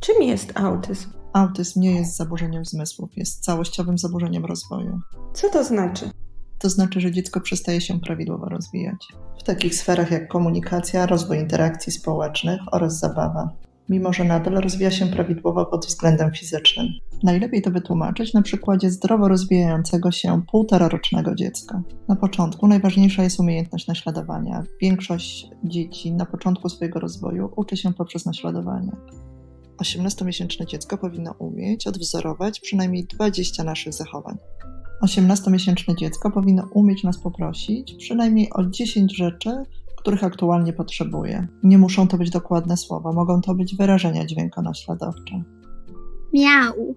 Czym jest autyzm? Autyzm nie jest zaburzeniem zmysłów, jest całościowym zaburzeniem rozwoju. Co to znaczy? To znaczy, że dziecko przestaje się prawidłowo rozwijać. W takich sferach jak komunikacja, rozwój interakcji społecznych oraz zabawa. Mimo, że nadal rozwija się prawidłowo pod względem fizycznym. Najlepiej to wytłumaczyć na przykładzie zdrowo rozwijającego się półtorarocznego dziecka. Na początku najważniejsza jest umiejętność naśladowania. Większość dzieci na początku swojego rozwoju uczy się poprzez naśladowanie. 18-miesięczne dziecko powinno umieć odwzorować przynajmniej 20 naszych zachowań. 18-miesięczne dziecko powinno umieć nas poprosić przynajmniej o 10 rzeczy, których aktualnie potrzebuje. Nie muszą to być dokładne słowa, mogą to być wyrażenia dźwiękonaśladowcze. Miau.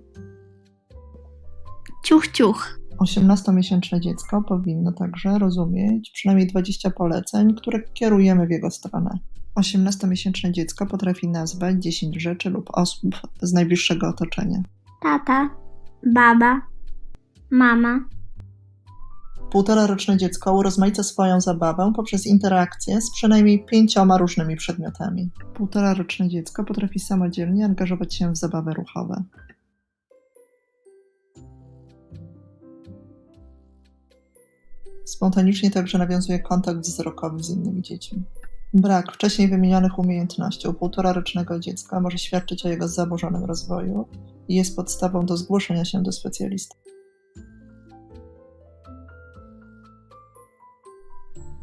Ciuch, ciuch. 18-miesięczne dziecko powinno także rozumieć przynajmniej 20 poleceń, które kierujemy w jego stronę. 18-miesięczne dziecko potrafi nazwać 10 rzeczy lub osób z najbliższego otoczenia. Tata. Baba. Mama. Półtoraroczne dziecko urozmaica swoją zabawę poprzez interakcję z przynajmniej pięcioma różnymi przedmiotami. Półtoraroczne dziecko potrafi samodzielnie angażować się w zabawy ruchowe. Spontanicznie także nawiązuje kontakt wzrokowy z innymi dziećmi. Brak wcześniej wymienionych umiejętności u półtorarocznego dziecka może świadczyć o jego zaburzonym rozwoju i jest podstawą do zgłoszenia się do specjalisty.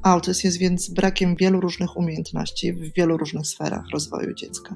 Autyzm jest więc brakiem wielu różnych umiejętności w wielu różnych sferach rozwoju dziecka.